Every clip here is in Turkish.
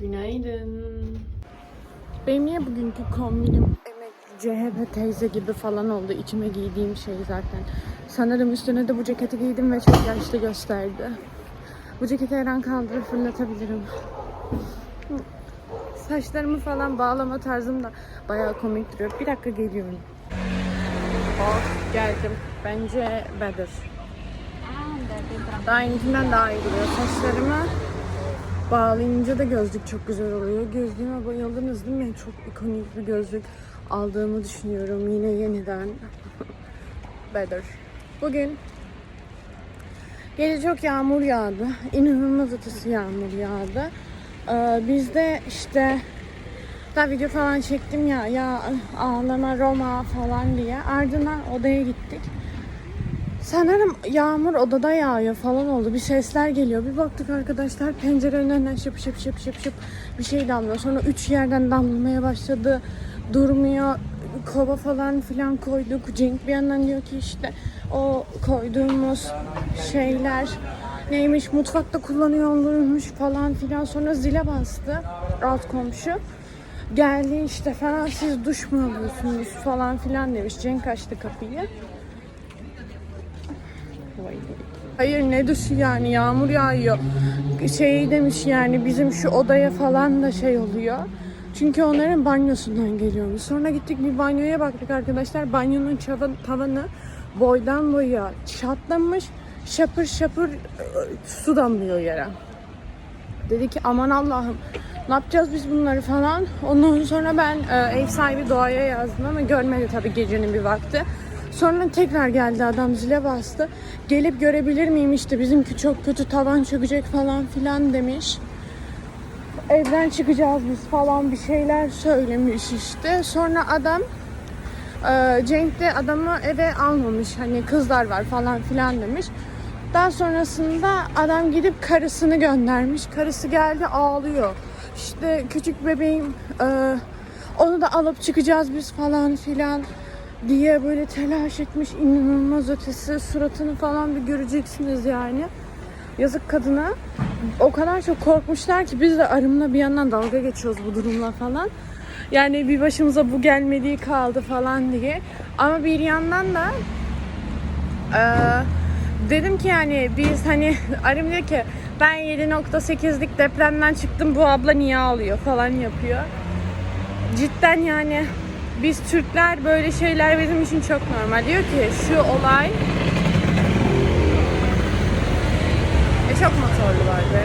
Günaydın. Benim niye bugünkü kombinim emekli CHP teyze gibi falan oldu. İçime giydiğim şey zaten. Sanırım üstüne de bu ceketi giydim ve çok yaşlı gösterdi. Bu ceketi her an kaldırıp fırlatabilirim. Saçlarımı falan bağlama tarzım da bayağı komik duruyor. Bir dakika geliyorum. Oh geldim. Bence better. Daha öncekinden daha iyi duruyor. Saçlarımı bağlayınca da gözlük çok güzel oluyor. Gözlüğüme bayıldınız değil mi? Çok ikonik bir gözlük aldığımı düşünüyorum. Yine yeniden. better. Bugün gece çok yağmur yağdı. İnanılmaz ötesi yağmur yağdı. Ee, biz de işte da video falan çektim ya ya ağlama Roma falan diye. Ardından odaya gittik. Sanırım yağmur odada yağıyor falan oldu. Bir sesler geliyor. Bir baktık arkadaşlar pencerenin önünden şıp şıp şıp şıp şıp bir şey damlıyor. Sonra üç yerden damlamaya başladı. Durmuyor. Kova falan filan koyduk. Cenk bir yandan diyor ki işte o koyduğumuz şeyler neymiş mutfakta kullanıyorlarmış falan filan. Sonra zile bastı alt komşu. Geldi işte falan siz duş mu alıyorsunuz falan filan demiş. Cenk açtı kapıyı. Hayır ne düşü yani yağmur yağıyor. Şey demiş yani bizim şu odaya falan da şey oluyor. Çünkü onların banyosundan geliyormuş. Sonra gittik bir banyoya baktık arkadaşlar. Banyonun çava- tavanı boydan boya çatlamış. Şapır şapır e, su damlıyor yere. Dedi ki aman Allah'ım ne yapacağız biz bunları falan. Ondan sonra ben e, ev sahibi Doğa'ya yazdım ama görmedi tabii gecenin bir vakti. Sonra tekrar geldi adam zile bastı. Gelip görebilir miyim işte bizimki çok kötü tavan çökecek falan filan demiş. Evden çıkacağız biz falan bir şeyler söylemiş işte. Sonra adam e, Cenk de adamı eve almamış. Hani kızlar var falan filan demiş. Daha sonrasında adam gidip karısını göndermiş. Karısı geldi ağlıyor. İşte küçük bebeğim e, onu da alıp çıkacağız biz falan filan diye böyle telaş etmiş inanılmaz ötesi suratını falan bir göreceksiniz yani. Yazık kadına. O kadar çok korkmuşlar ki biz de arımla bir yandan dalga geçiyoruz bu durumla falan. Yani bir başımıza bu gelmediği kaldı falan diye. Ama bir yandan da eee, dedim ki yani biz hani Arım diyor ki ben 7.8'lik depremden çıktım bu abla niye ağlıyor falan yapıyor. Cidden yani biz Türkler böyle şeyler bizim için çok normal. Diyor ki şu olay e çok motorlu var be.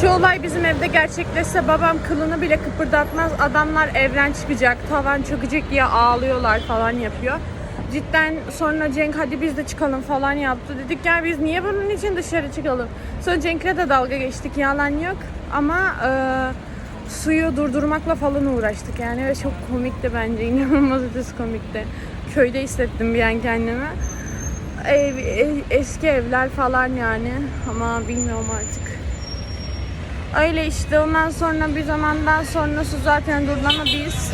Şu olay bizim evde gerçekleşse babam kılını bile kıpırdatmaz. Adamlar evden çıkacak, tavan çökecek diye ağlıyorlar falan yapıyor. Cidden sonra Cenk hadi biz de çıkalım falan yaptı. Dedik ya biz niye bunun için dışarı çıkalım? Sonra Cenk'le de dalga geçtik yalan yok. Ama e, suyu durdurmakla falan uğraştık yani ve çok komikti bence. İnanılmaz ötesi komikti. Köyde hissettim bir an kendimi. Ev, eski evler falan yani ama bilmiyorum artık. Öyle işte ondan sonra bir zamandan sonra su zaten durdu ama biz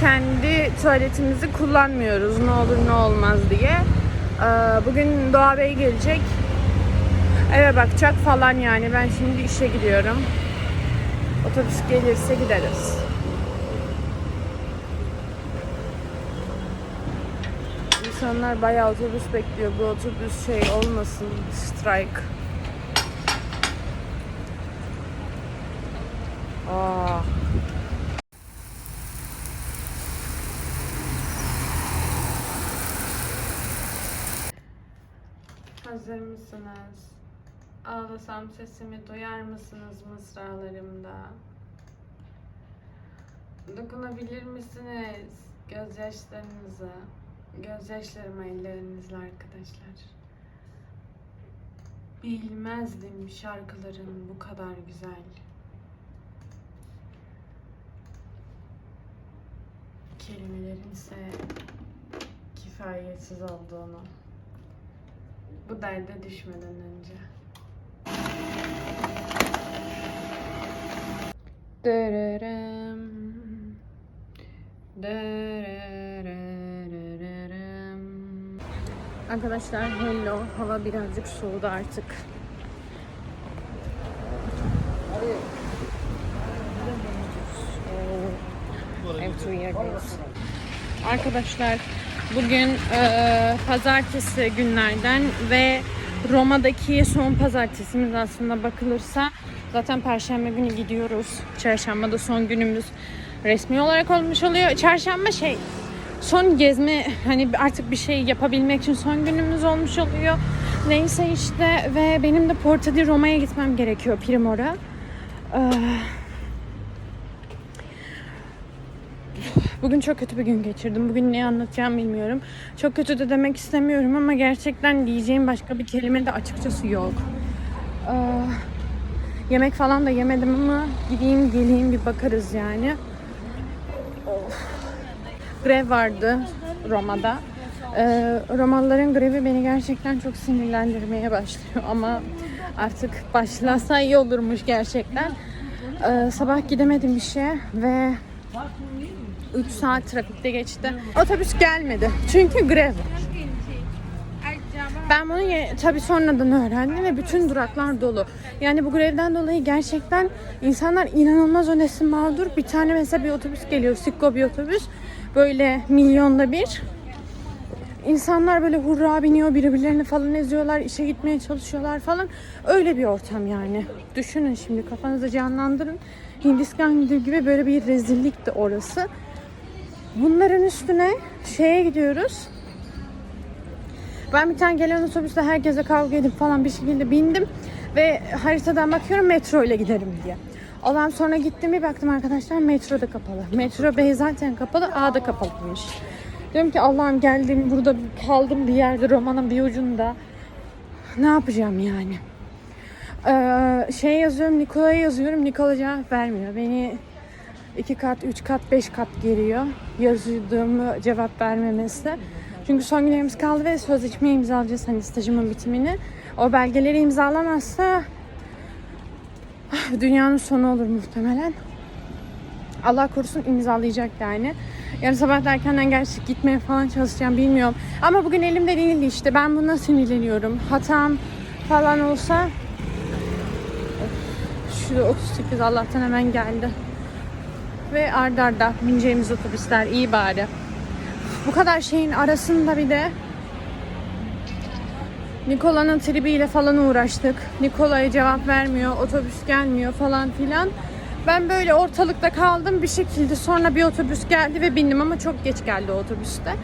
kendi tuvaletimizi kullanmıyoruz ne olur ne olmaz diye. Ee, Bugün Doğa Bey gelecek. Eve bakacak falan yani. Ben şimdi işe gidiyorum. Otobüs gelirse gideriz. İnsanlar bayağı otobüs bekliyor. Bu otobüs şey olmasın, strike. Aa. Hazır mısınız? Ağlasam sesimi duyar mısınız mısralarımda? Dokunabilir misiniz gözyaşlarınıza? Gözyaşlarıma ellerinizle arkadaşlar. Bilmezdim şarkıların bu kadar güzel. Kelimelerin ise kifayetsiz olduğunu. Bu derde düşmeden önce. Dırırım. Dırırırırırım. Arkadaşlar hello. Hava birazcık soğudu artık. Arkadaşlar bugün e, pazartesi günlerden ve Roma'daki son pazartesimiz aslında bakılırsa zaten perşembe günü gidiyoruz. Çarşamba da son günümüz resmi olarak olmuş oluyor. Çarşamba şey son gezme hani artık bir şey yapabilmek için son günümüz olmuş oluyor. Neyse işte ve benim de Porta di Roma'ya gitmem gerekiyor Primor'a. Ee, Bugün çok kötü bir gün geçirdim. Bugün ne anlatacağım bilmiyorum. Çok kötü de demek istemiyorum ama gerçekten diyeceğim başka bir kelime de açıkçası yok. Ee, yemek falan da yemedim ama gideyim geleyim bir bakarız yani. Of. Grev vardı Roma'da. Ee, Romalıların grevi beni gerçekten çok sinirlendirmeye başlıyor ama artık başlasa iyi olurmuş gerçekten. Ee, sabah gidemedim işe ve 3 saat trafikte geçti. Otobüs gelmedi. Çünkü grev var. Ben bunu tabii sonradan öğrendim ve bütün duraklar dolu. Yani bu grevden dolayı gerçekten insanlar inanılmaz önesim mağdur. Bir tane mesela bir otobüs geliyor. Sikko bir otobüs. Böyle milyonda bir. İnsanlar böyle hurra biniyor, birbirlerini falan eziyorlar, işe gitmeye çalışıyorlar falan. Öyle bir ortam yani. Düşünün şimdi kafanızda canlandırın. Hindistan gibi böyle bir rezillik de orası. Bunların üstüne şeye gidiyoruz. Ben bir tane gelen otobüste herkese kavga edip falan bir şekilde bindim. Ve haritadan bakıyorum metro ile giderim diye. Ondan sonra gittim bir baktım arkadaşlar metro da kapalı. Metro B zaten kapalı, A da kapalıymış. Diyorum ki Allah'ım geldim burada kaldım bir yerde romanın bir ucunda. Ne yapacağım yani? Ee, şey yazıyorum Nikola'ya yazıyorum Nikola cevap vermiyor. Beni iki kat, üç kat, beş kat geriyor. Yazdığımı cevap vermemesi. Çünkü son günlerimiz kaldı ve sözleşmeyi imzalayacağız hani stajımın bitimini. O belgeleri imzalamazsa ah, dünyanın sonu olur muhtemelen. Allah korusun imzalayacak yani. Yarın sabah erkenden gerçi gitmeye falan çalışacağım bilmiyorum. Ama bugün elimde değildi işte. Ben buna sinirleniyorum. Hatam falan olsa Şurada 38 Allah'tan hemen geldi. Ve ardarda arda bineceğimiz otobüsler iyi bari. Bu kadar şeyin arasında bir de Nikola'nın tribiyle falan uğraştık. Nikola'ya cevap vermiyor, otobüs gelmiyor falan filan. Ben böyle ortalıkta kaldım bir şekilde. Sonra bir otobüs geldi ve bindim ama çok geç geldi o otobüste.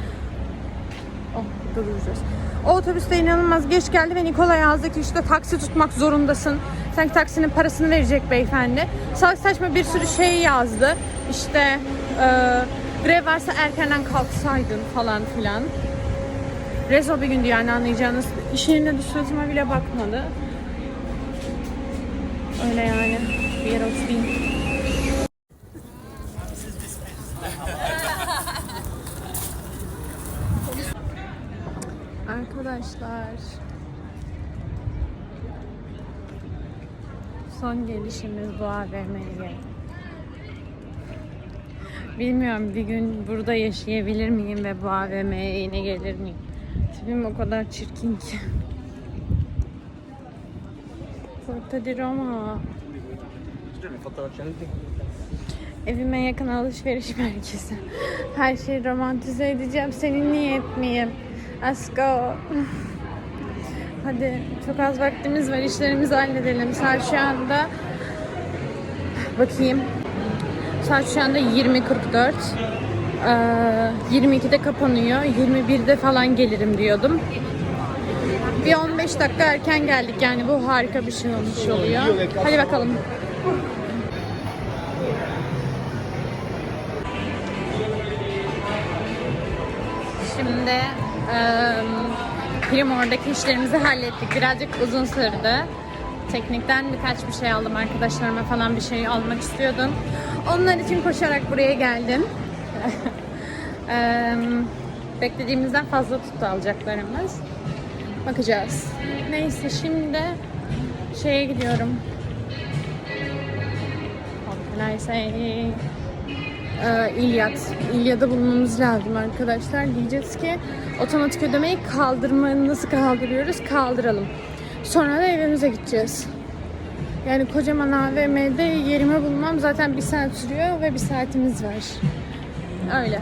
Oh, duracağız. O otobüste inanılmaz geç geldi ve Nikola yazdı ki işte taksi tutmak zorundasın. Sanki taksinin parasını verecek beyefendi. Salak saçma bir sürü şey yazdı. İşte e, grev varsa erkenden kalksaydın falan filan. Rezo bir gündü yani anlayacağınız. İş yerinde de suratıma bile bakmadı. Öyle yani. Bir yere oturayım. Arkadaşlar son gelişimiz bu AVM'ye. Bilmiyorum bir gün burada yaşayabilir miyim ve bu AVM'ye yine gelir miyim? Tipim o kadar çirkin ki. Porta di Roma. Evime yakın alışveriş merkezi. Her şeyi romantize edeceğim. Seni niye etmeyeyim? Let's go. Hadi çok az vaktimiz var. işlerimizi halledelim. Saat şu anda bakayım. Saat şu anda 20.44. Ee, 22'de kapanıyor. 21'de falan gelirim diyordum. Bir 15 dakika erken geldik yani bu harika bir şey olmuş oluyor. Hadi bakalım. Şimdi Primor'daki işlerimizi hallettik. Birazcık uzun sürdü. Teknikten birkaç bir şey aldım. Arkadaşlarıma falan bir şey almak istiyordum. Onlar için koşarak buraya geldim. Beklediğimizden fazla tuttu alacaklarımız. Bakacağız. Neyse şimdi şeye gidiyorum. Ee, İlyat. İlyat'da bulmamız lazım arkadaşlar. Diyeceğiz ki otomatik ödemeyi kaldırmayı nasıl kaldırıyoruz? Kaldıralım. Sonra da evimize gideceğiz. Yani kocaman AVM'de yerimi bulmam zaten bir saat sürüyor ve bir saatimiz var. Öyle.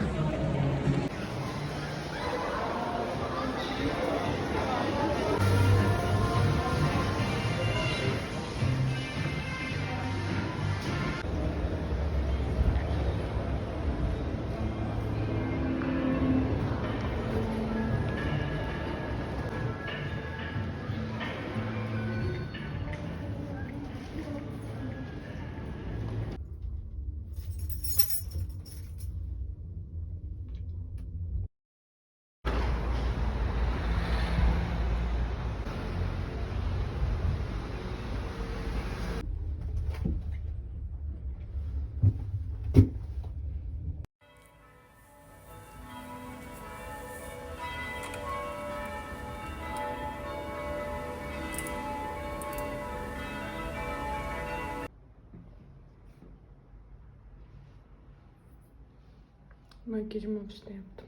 Makyajımı ofiste yaptım.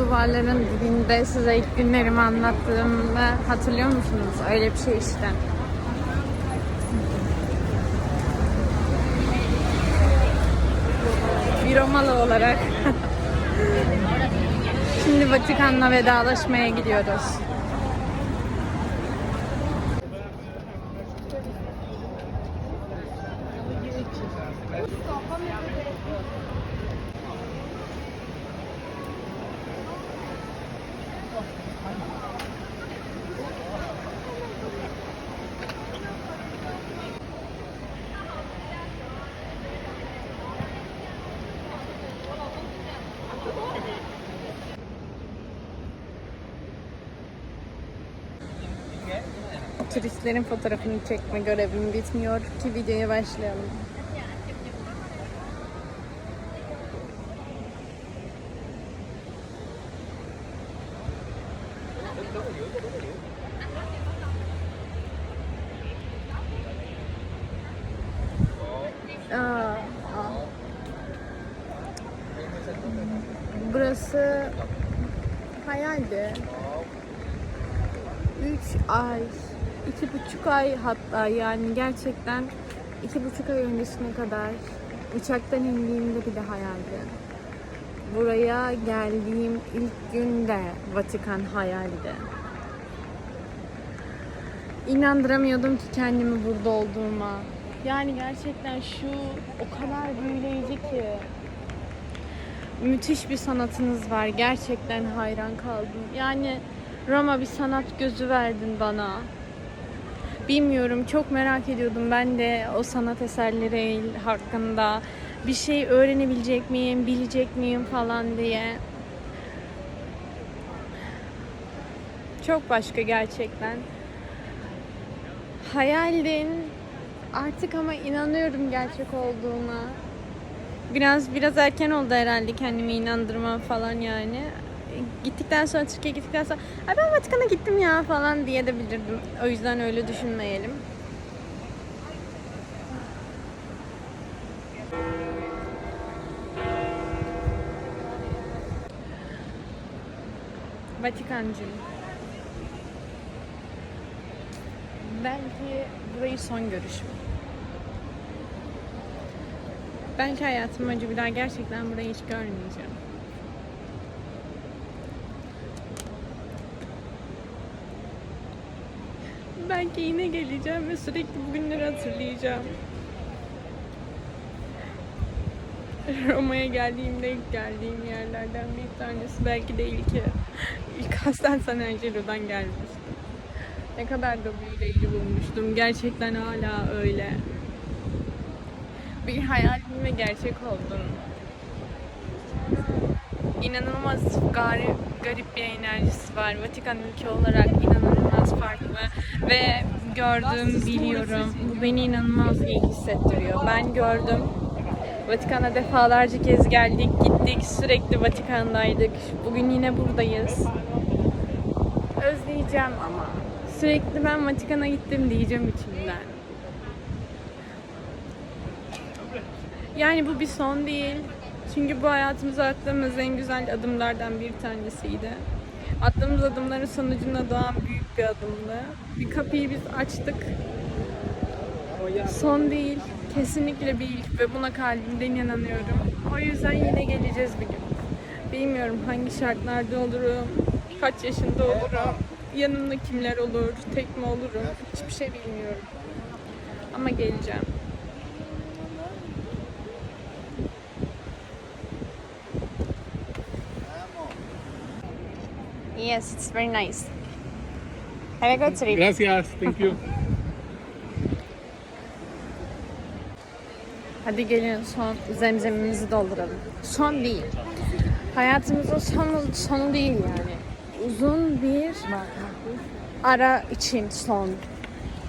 Duvarların dibinde size ilk günlerimi anlattığımı hatırlıyor musunuz? Öyle bir şey işte. Bir Romalı olarak. Şimdi Vatikan'la vedalaşmaya gidiyoruz. Turistlerin fotoğrafını çekme görevim bitmiyor ki videoya başlayalım. Aa, aa. Burası hayaldi. 3 ay, iki buçuk ay hatta yani gerçekten iki buçuk ay öncesine kadar uçaktan indiğimde bile hayaldi. Buraya geldiğim ilk günde Vatikan hayaldi. İnandıramıyordum ki kendimi burada olduğuma. Yani gerçekten şu o kadar büyüleyici ki. Müthiş bir sanatınız var. Gerçekten hayran kaldım. Yani Roma bir sanat gözü verdin bana. Bilmiyorum çok merak ediyordum ben de o sanat eserleri hakkında bir şey öğrenebilecek miyim, bilecek miyim falan diye. Çok başka gerçekten. Hayaldin artık ama inanıyorum gerçek olduğuna. Biraz biraz erken oldu herhalde kendimi inandırma falan yani. Gittikten sonra Türkiye'ye gittikten sonra Ay ben Vatikan'a gittim ya falan diye de bilirdim. O yüzden öyle düşünmeyelim. Vatikancım. Belki burayı son görüşüm. Belki hayatım boyunca bir daha gerçekten burayı hiç görmeyeceğim. Belki yine geleceğim ve sürekli bugünleri hatırlayacağım. Roma'ya geldiğimde ilk geldiğim yerlerden bir tanesi belki de ilki. İlk Aslen San Angelo'dan gelmiştim. Ne kadar da büyüleyici bulmuştum. Gerçekten hala öyle. Bir hayalim ve gerçek oldun. İnanılmaz garip, garip bir enerjisi var. Vatikan ülke olarak inanılmaz farklı ve gördüm, biliyorum. Bu beni inanılmaz iyi hissettiriyor. Ben gördüm. Vatikan'a defalarca kez geldik, gittik, sürekli Vatikan'daydık. Bugün yine buradayız. Özleyeceğim ama. Sürekli ben Vatikan'a gittim diyeceğim içimden. Yani bu bir son değil. Çünkü bu hayatımıza attığımız en güzel adımlardan bir tanesiydi. Attığımız adımların sonucunda doğan büyük bir adımdı. Bir kapıyı biz açtık. Son değil. Kesinlikle bir ilk ve buna kalbimden inanıyorum. O yüzden yine geleceğiz bir gün. Bilmiyorum hangi şartlarda olurum, kaç yaşında olurum, yanımda kimler olur, tek mi olurum, hiçbir şey bilmiyorum. Ama geleceğim. Yes, it's very nice. Have a good trip. Gracias, thank you. Hadi gelin son zemzemimizi dolduralım. Son değil. Hayatımızın sonu, sonu değil yani. Uzun bir ara için son.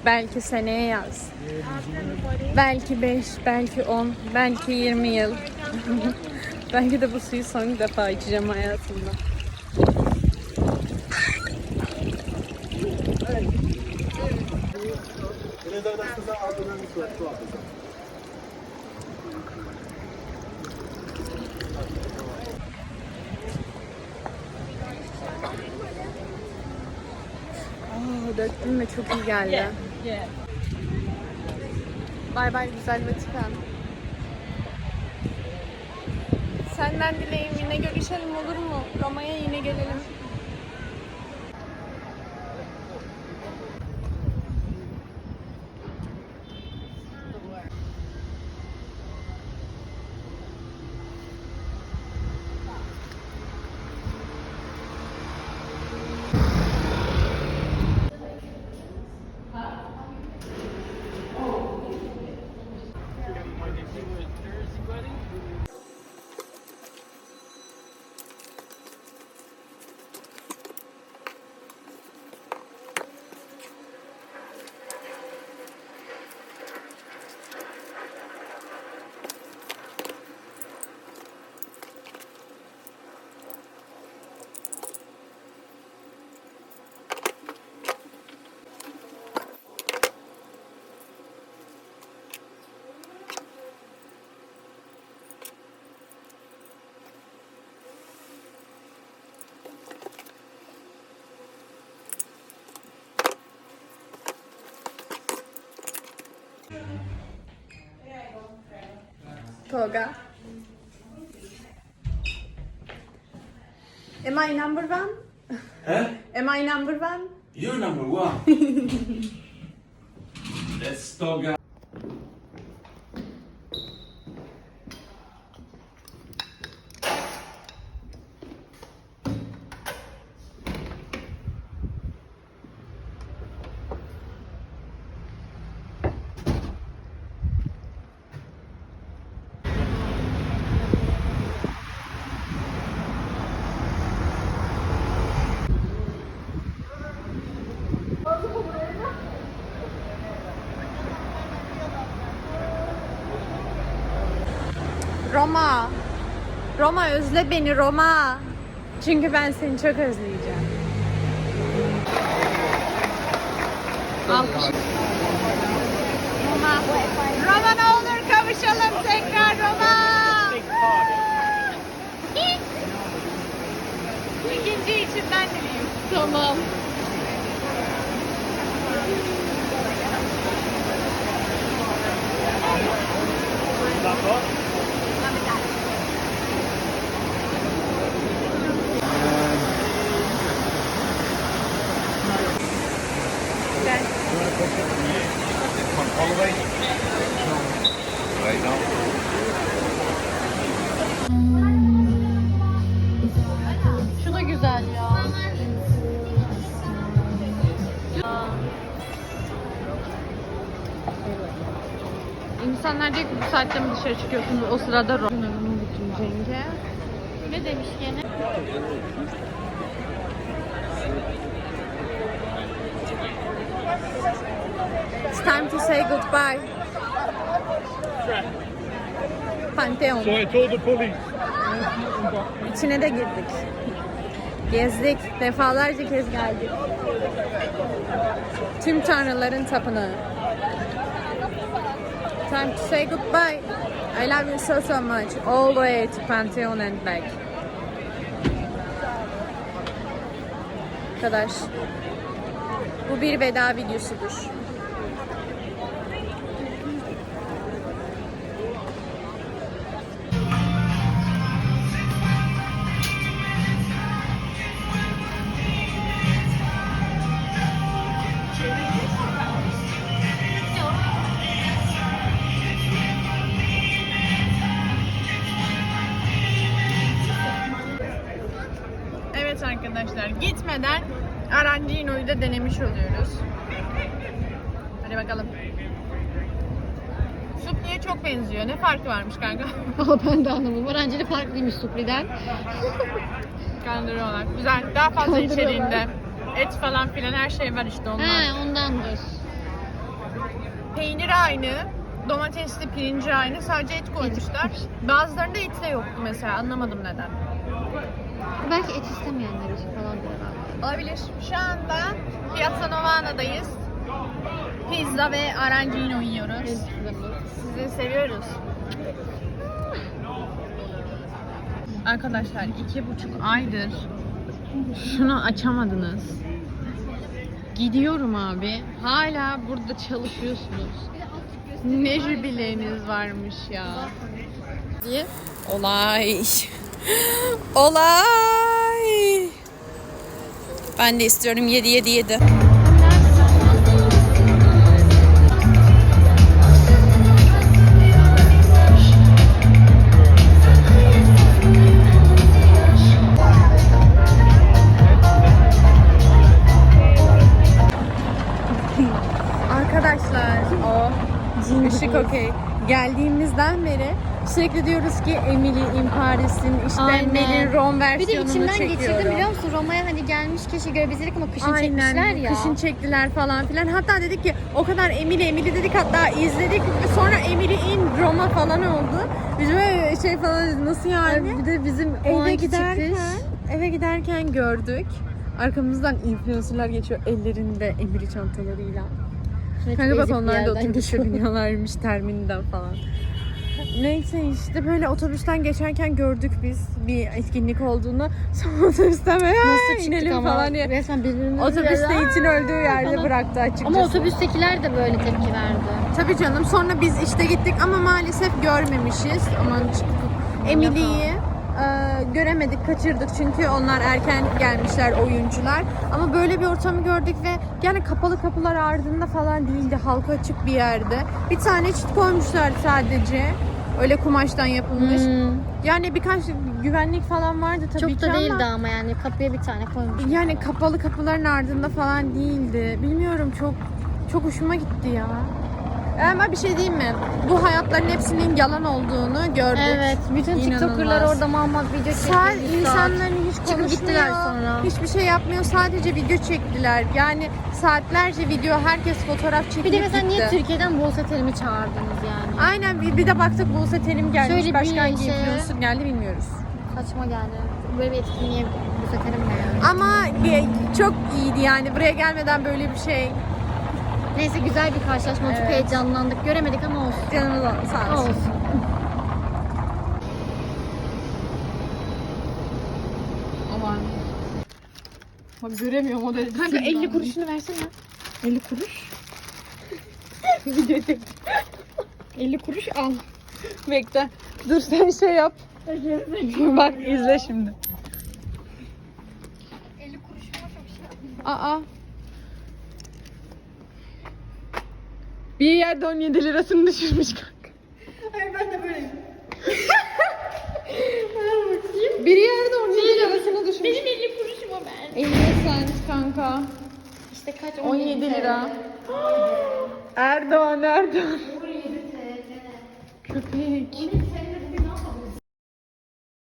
Belki seneye yaz. Belki 5, belki 10, belki 20 yıl. belki de bu suyu son defa içeceğim hayatımda. Aa, döktüm ve çok iyi geldi. Bay bay güzel Vatikan. Senden dileğim yine görüşelim olur mu? Roma'ya yine gelelim. Toga. Am I number one? Huh? Am I number one? You're number one. Let's talk. Roma. Roma özle beni Roma. Çünkü ben seni çok özleyeceğim. Roma. Roma ne olur kavuşalım tekrar Roma. İkinci için ben dileyim. Tamam. Gel. Ki bu saatte mi dışarı çıkıyorsunuz? O sırada ro- bütün Cenge. Ne demiş gene? It's time to say goodbye. Pantheon. So I told the police. İçine de girdik. Gezdik. Defalarca kez geldik. Tüm tanrıların tapınağı. Time to say goodbye. I love you so so much. All the way to Pantheon and back. Arkadaş. Bu bir veda videosudur. Hadi bakalım. Supli'ye çok benziyor. Ne farkı varmış kanka? Ama ben de anlamadım. Öğrencili farklıymış Supri'den. Kandırıyorlar. Güzel. Daha fazla Kandırıyorlar. içeriğinde. Et falan filan her şey var işte onlar. He ondandır. Peyniri aynı. Domatesli pirinci aynı. Sadece et koymuşlar. Bazılarında et de yoktu mesela. Anlamadım neden. Belki et istemeyenler için falan herhalde. Olabilir. Şu anda Piazza Novana'dayız. Pizza ve arancino yiyoruz. Sizi seviyoruz. Arkadaşlar iki buçuk aydır şunu açamadınız. Gidiyorum abi. Hala burada çalışıyorsunuz. Ne jübileniz varmış ya. Diye. Olay. Olay. Ben de istiyorum 7 7 7. sürekli diyoruz ki Emily in Paris'in işte Aynen. Melin Rom Bir de versiyonunu içimden çekiyorum. geçirdim biliyor musun? Roma'ya hani gelmiş keşke görebilseydik ama kışın çekmişler ya. Kışın çektiler falan filan. Hatta dedik ki o kadar Emily Emily dedik hatta izledik. Sonra Emily in Roma falan oldu. Biz böyle şey falan dedik, nasıl yani? Bir de bizim o Eve anki giderken, çıkış. eve giderken gördük. Arkamızdan influencerlar geçiyor ellerinde Emily çantalarıyla. Kanka bak onlar da otobüse biniyorlarmış termininden falan. Neyse işte böyle otobüsten geçerken gördük biz bir etkinlik olduğunu. Sonra otobüsten böyle Nasıl "Aa, çıktık inelim ama falan diye. resmen birbirimizi Otobüste yerden- itin öldüğü yerde falan. bıraktı açıkçası. Ama otobüstekiler de böyle tepki verdi. Tabii canım sonra biz işte gittik ama maalesef görmemişiz. Aman Emily'yi e, göremedik, kaçırdık çünkü onlar erken gelmişler oyuncular. Ama böyle bir ortamı gördük ve yani kapalı kapılar ardında falan değildi. Halka açık bir yerde. Bir tane çit koymuşlar sadece. Öyle kumaştan yapılmış. Hmm. Yani birkaç güvenlik falan vardı tabii Çok ki da değildi ama yani kapıya bir tane koymuş. yani kapalı kapıların ardında falan değildi. Bilmiyorum çok çok hoşuma gitti ya. Ama bir şey diyeyim mi? Bu hayatların hepsinin yalan olduğunu gördük. Evet, bütün İnanılmaz. TikToker'lar orada mammak video Sa- çekti. insanların hiç konuşmuyor, gittiler sonra. hiçbir şey yapmıyor. Sadece video çektiler. Yani saatlerce video, herkes fotoğraf çekip Bir de mesela gitti. niye Türkiye'den Buse Terim'i çağırdınız yani? Aynen bir, bir de baktık Buse Terim gelmiş. Şöyle bir Başka hangi şey- influencer geldi bilmiyoruz. Saçma geldi. Böyle bir etkinliğe Buse Terim ne yani? Ama e, çok iyiydi yani. Buraya gelmeden böyle bir şey Neyse güzel bir karşılaşma. Çok Evet. heyecanlandık. Göremedik ama olsun. canımız sağ olsun. Olsun. Aman. Bak göremiyorum o derece. Kanka 50 kuruşunu versene. 50 kuruş. Video çek. 50 kuruş al. Bekle. Dur sen şey yap. Bak izle şimdi. 50 kuruşuma çok şey Aa. Bir yerde 17 lirasını düşürmüş kanka. Hayır ben de böyleyim. Bir yerde 17 lirasını düşürmüş. Benim 50 cent kanka. İşte kaç? 17 lira. Erdoğan Erdoğan. Köpek.